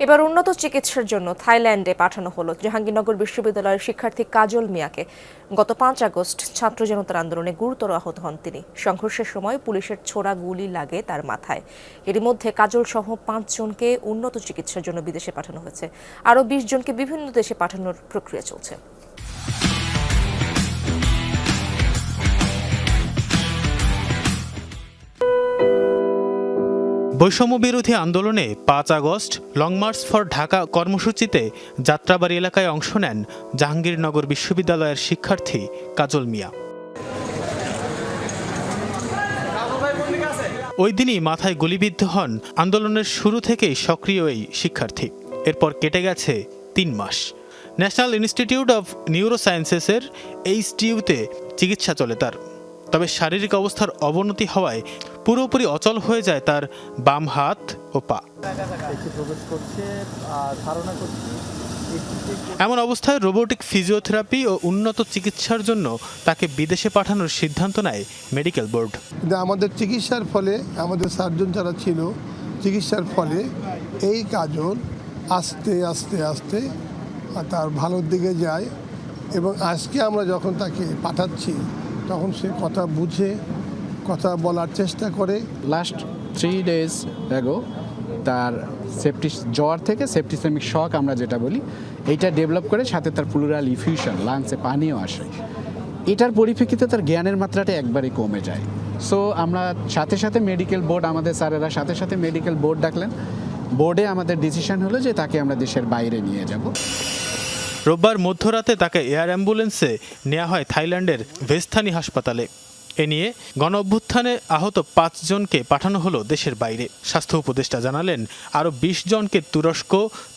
এবার উন্নত চিকিৎসার জন্য থাইল্যান্ডে পাঠানো হলো। জাহাঙ্গীরনগর বিশ্ববিদ্যালয়ের শিক্ষার্থী কাজল মিয়াকে গত পাঁচ আগস্ট ছাত্র জনতার আন্দোলনে গুরুতর আহত হন তিনি। সংঘর্ষের সময় পুলিশের ছোড়া গুলি লাগে তার মাথায়। এরই মধ্যে কাজল সহ পাঁচজনকে উন্নত চিকিৎসার জন্য বিদেশে পাঠানো হয়েছে। আরও বিশ জনকে বিভিন্ন দেশে পাঠানোর প্রক্রিয়া চলছে। বৈষম্য বিরোধী আন্দোলনে পাঁচ August, long march for Dhaka কর্মসূচিতে যাত্রাবাড়ি এলাকায় অংশ নেন জাহাঙ্গীরনগর বিশ্ববিদ্যালয়ের শিক্ষার্থী কাজল মিয়া। ওই দিনই মাথায় গুলিবিদ্ধ হন আন্দোলনের শুরু থেকেই সক্রিয় এই শিক্ষার্থী। এরপর কেটে গেছে তিন মাস। ন্যাশনাল ইনস্টিটিউট অফ নিউরোসায়েন্সেসের এইচটিইউতে চিকিৎসা চলে তার। তবে শারীরিক অবস্থার অবনতি হওয়ায় পুরোপুরি অচল হয়ে যায় তার বাম হাত ও পা। এমন অবস্থায় রোবোটিক ফিজিওথেরাপি ও উন্নত চিকিৎসার জন্য তাকে বিদেশে পাঠানোর সিদ্ধান্ত নেয় মেডিকেল বোর্ড। কিন্তু আমাদের চিকিৎসার ফলে আমাদের সার্জন যারা ছিল চিকিৎসার ফলে এই কাজল আস্তে আস্তে আস্তে তার ভালোর দিকে যায় এবং আজকে আমরা যখন তাকে পাঠাচ্ছি তখন সে কথা বুঝে, কথা বলার চেষ্টা করে। লাস্ট থ্রি ডেজ অ্যাগো তার সেপটি জ্বর থেকে সেপটিসেমিক শক আমরা যেটা বলি, এইটা ডেভেলপ করে সাথে তার প্লুরাল ইফিউশন লাংসে পানিও আসে। এটার পরিপ্রেক্ষিতে তার জ্ঞানের মাত্রাটা একবারই কমে যায়। সো আমরা সাথে সাথে মেডিকেল বোর্ড আমাদের স্যারেরা সাথে সাথে মেডিকেল বোর্ড ডাকলেন। বোর্ডে আমাদের ডিসিশন হলো যে তাকে আমরা দেশের বাইরে নিয়ে যাব। রোববার মধ্যরাতে তাকে এয়ার অ্যাম্বুলেন্সে নেওয়া হয় থাইল্যান্ডের ভেস্থানি হাসপাতালে। এ নিয়ে গণ অভ্যুত্থানে আহত পাঁচজনকে পাঠানো হলো দেশের বাইরে। স্বাস্থ্য উপদেষ্টা জানালেন, আরও বিশ জনকে তুরস্ক,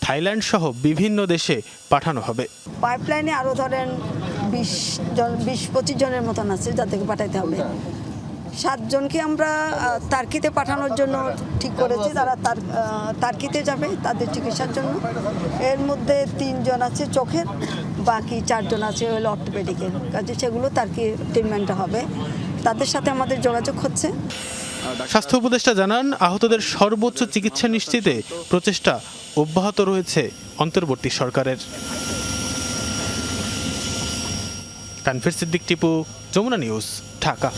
থাইল্যান্ড সহ বিভিন্ন দেশে পাঠানো হবে। পাইপলাইনে আরও ধরেন বিশ জন, বিশ পঁচিশ জনের মতন আছে যাদেরকে পাঠাইতে হবে। সাতজনকে আমরা তার্কিতে পাঠানোর জন্য ঠিক করেছি। তারা তার তার্কিতে যাবে তাদের চিকিৎসার জন্য। এর মধ্যে তিনজন আছে চোখের, বাকি চারজন আছে হলো অর্থোপেডিকের কাজে। সেগুলো তার্কি ট্রিটমেন্টটা হবে। তাদের সাথে আমাদের যোগাযোগ হচ্ছে। স্বাস্থ্য উপদেষ্টা জানান, আহতদের সর্বোচ্চ চিকিৎসা নিশ্চিতে প্রচেষ্টা অব্যাহত রয়েছে অন্তর্বর্তী সরকারের। তানফির সিদ্দিক টিপু, যমুনা নিউজ, ঢাকা।